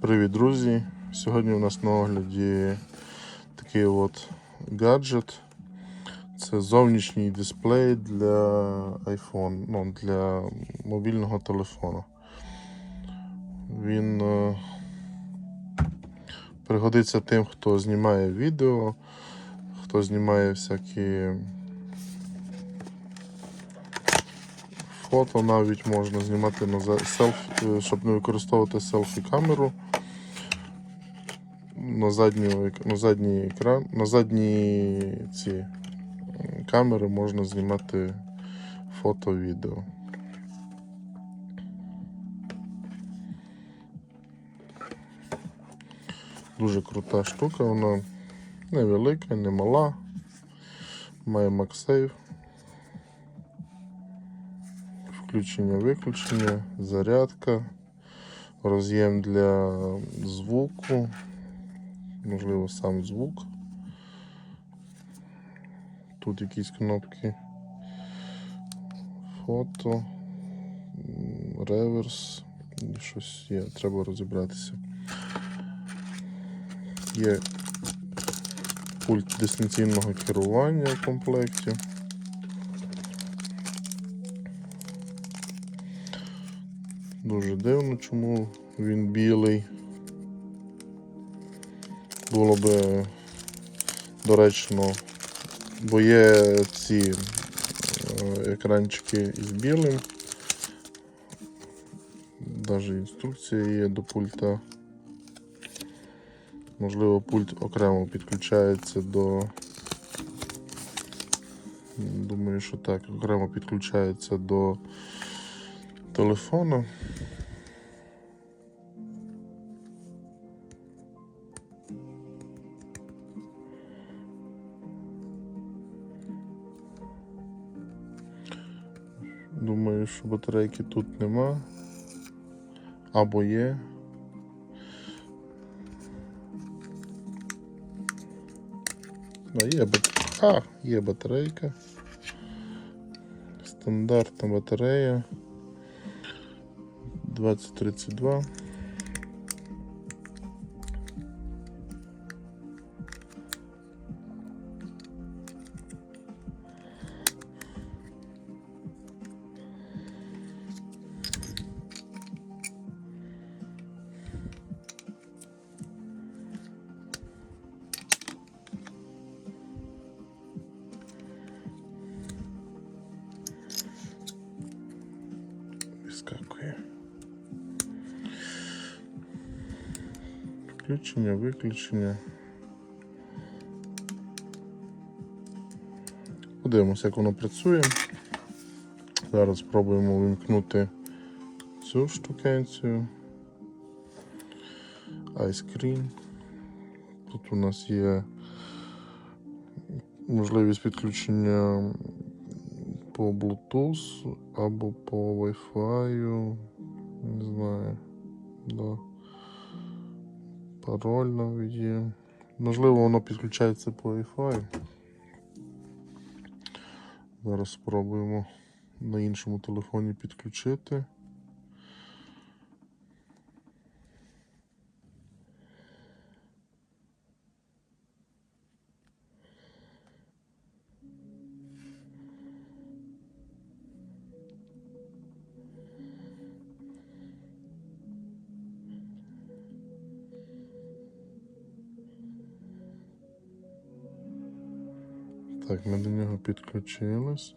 Привіт, друзі! Сьогодні у нас на огляді такий от гаджет. Це зовнішній дисплей для iPhone, ну, для мобільного телефону. Він е, пригодиться тим, хто знімає відео, хто знімає всякі фото навіть можна знімати на селфі, е, щоб не використовувати селфі-камеру. На задній, на задній екран, на задні ці камери можна знімати фото, відео. Дуже крута штука, вона невелика, не мала. Має MagSafe. Включення-виключення, зарядка, роз'єм для звуку, можливо, сам звук. Тут якісь кнопки. Фото, реверс, щось є, треба розібратися. Є пульт дистанційного керування в комплекті. Дуже дивно, чому він білий. Було би доречно, бо є ці е, екранчики із білим. Навіть інструкція є до пульта. Можливо, пульт окремо підключається до. Думаю, що так, окремо підключається до телефону. Що батарейки тут нема. Або є. А, є, бат... а, є батарейка. Стандартна батарея. 2032. Включення, виключення. Подивимося, як воно працює. Зараз спробуємо вимкнути цю штукенцію. iScreen. Тут у нас є можливість підключення по Bluetooth або по Wi-Fi. Не знаю. Да. Пароль навіть. Можливо, воно підключається по Wi-Fi. Зараз спробуємо на іншому телефоні підключити. Так, ми до нього підключилися.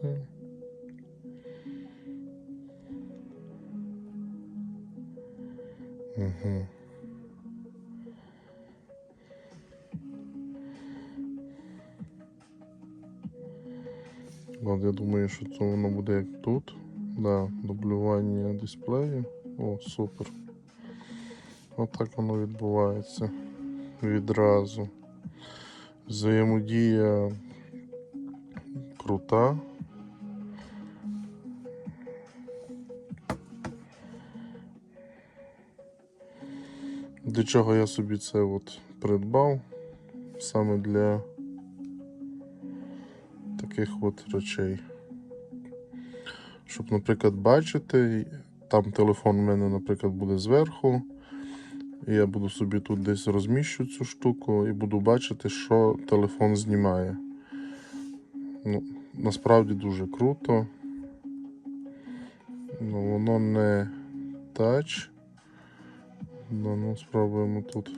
Угу. От я думаю, що це воно буде як тут. Да, дублювання дисплею. О, супер. Отак воно відбувається відразу. Взаємодія крута. До чого я собі це от придбав саме для таких от речей. Щоб, наприклад, бачити, там телефон у мене, наприклад, буде зверху, І я буду собі тут десь розміщу цю штуку і буду бачити, що телефон знімає. Ну, насправді дуже круто. Ну, воно не тач. Ну, ну, спробуємо тут.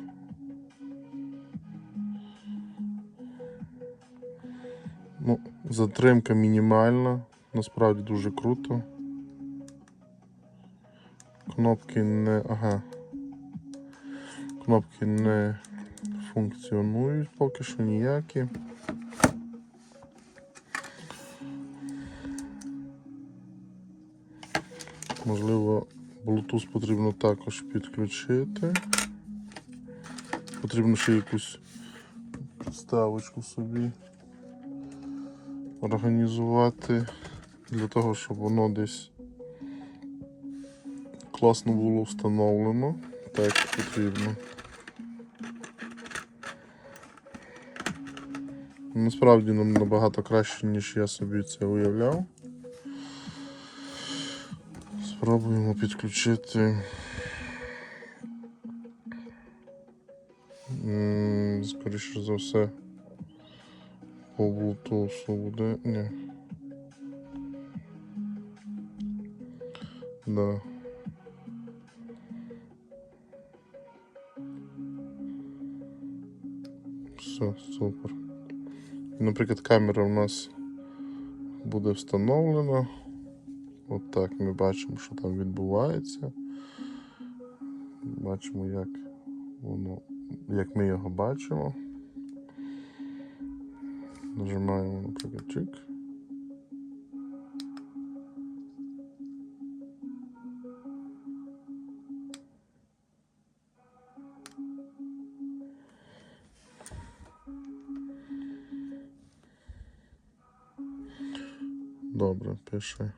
Ну, затримка мінімальна. Насправді дуже круто. Кнопки не. Ага. Кнопки не функціонують поки що ніякі. Можливо, Bluetooth потрібно також підключити. Потрібно ще якусь підставочку собі організувати для того, щоб воно десь класно було встановлено. Так потрібно. Насправді нам набагато краще, ніж я собі це уявляв. Спробуємо підключити. Скоріше за все. По Bluetooth буде. Ні. Да. Все, супер. Наприклад, камера у нас буде встановлена. От так ми бачимо, що там відбувається. Бачимо, як воно, як ми його бачимо. Нажимаємо, наприклад, чик. Добре, пише.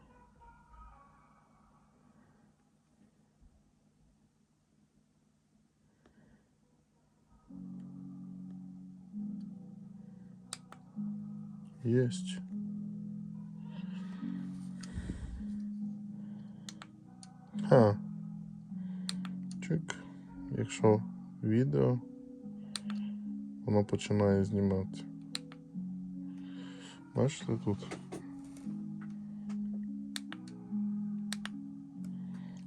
Єсть. А. Чик. Якщо відео, воно починає знімати. Бачите тут?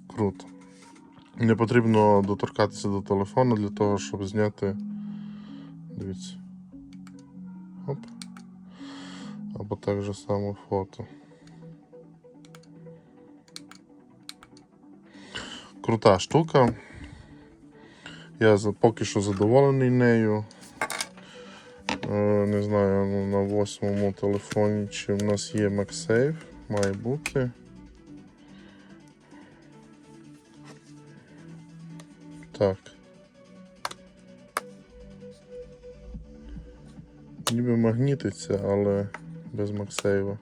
Круто. Не потрібно доторкатися до телефону для того, щоб зняти. Дивіться. Оп. Або так же само фото. Крута штука. Я поки що задоволений нею. Е, Не знаю, ну, на восьмому телефоні чи в нас є MagSafe. Має бути. Так. Ніби магнітиться, але без Максейва.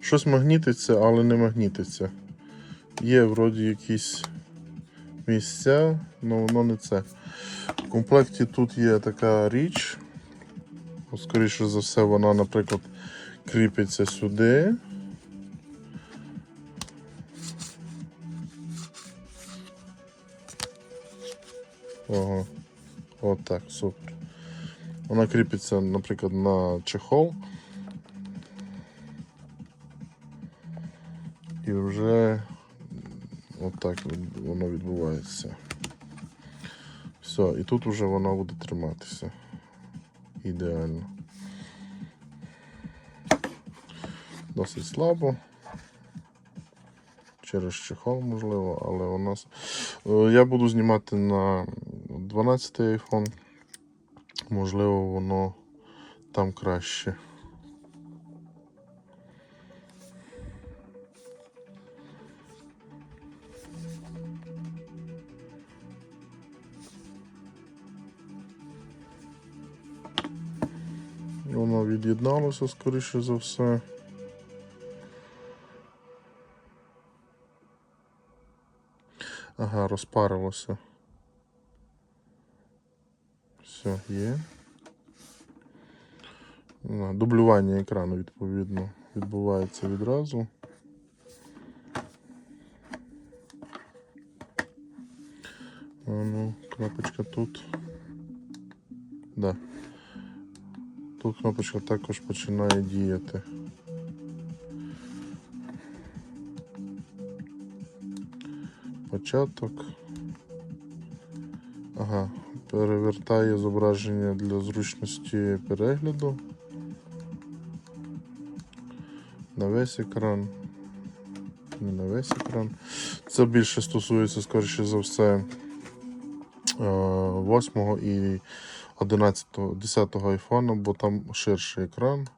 Щось магнітиться, але не магнітиться. Є вроді якісь місця, але воно не це. В комплекті тут є така річ. Ну, Скоріше за все, вона, наприклад, кріпиться сюди. Ого. От так, супер. Вона кріпиться, наприклад, на чехол. І вже отак воно відбувається. Все, і тут вже воно буде триматися. Ідеально. Досить слабо. Через чехол, можливо, але у нас. Е, Я буду знімати на 12 iPhone. Можливо, воно там краще. Воно від'єдналося, скоріше за все. Ага, розпарилося. Все, є. Дублювання екрану, відповідно, відбувається відразу. А ну, кнопочка тут. Да. Тут кнопочка також починає діяти. Початок. Ага, перевертає зображення для зручності перегляду. На весь екран. Не на весь екран. Це більше стосується, скоріше за все, 8 і 11, 10 айфону, бо там ширший екран.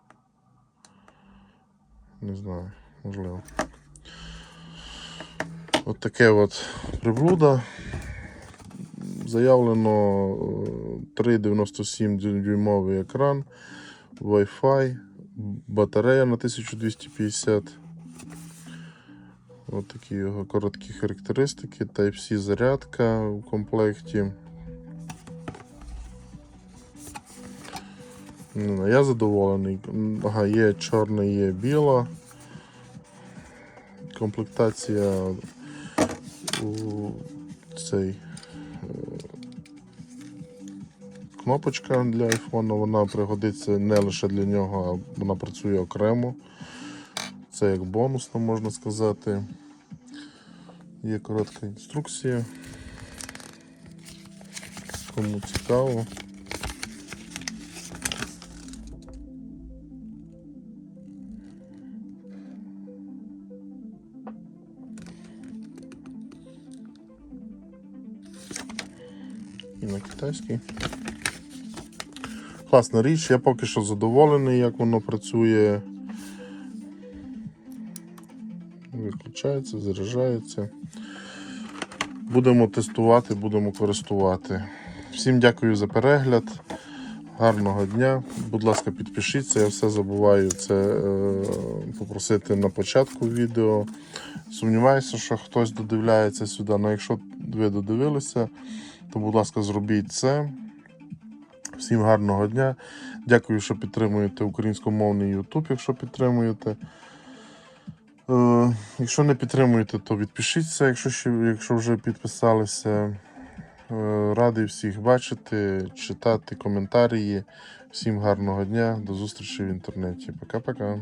Не знаю, можливо. От таке от приблуда. Заявлено е, 3,97 дюймовий екран, Wi-Fi, батарея на 1250. Ось такі його короткі характеристики. Type-C зарядка в комплекті. Я задоволений. Ага, є чорна, є біла. Комплектація у цей е, кнопочка для iPhone, вона пригодиться не лише для нього, а вона працює окремо. Це як бонусно можна сказати. Є коротка інструкція. Кому цікаво. І на китайський. Класна річ, я поки що задоволений, як воно працює. Виключається, заряджається. Будемо тестувати, будемо користувати. Всім дякую за перегляд. Гарного дня. Будь ласка, підпишіться. Я все забуваю це е, попросити на початку відео. Сумніваюся, що хтось додивляється сюди. але якщо ви додивилися, то будь ласка, зробіть це. Всім гарного дня. Дякую, що підтримуєте українськомовний YouTube, якщо підтримуєте. Е, якщо не підтримуєте, то відпишіться, якщо, ще, якщо вже підписалися. Е, радий всіх бачити, читати коментарі. Всім гарного дня, до зустрічі в інтернеті. Пока-пока.